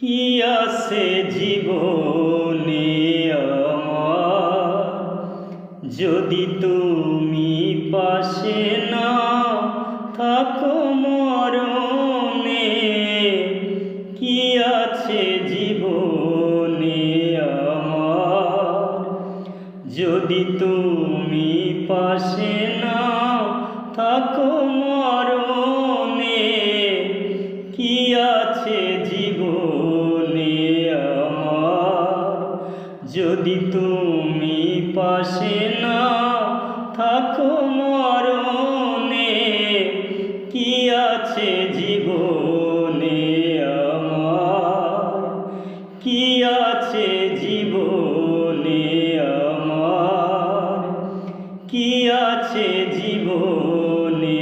কি আছে জীবনে আমার? যদি তুমি পাশে না থাকো মরণে, কি আছে জীবনে আমার? যদি তুমি পাশে না থাকো মরণে আছে জীবনে আমার। যদি তুমি পাশে না থাকো মরণে, কি আছে জীবনে আমার? কি আছে জীবনে আমার? কি আছে জীবনে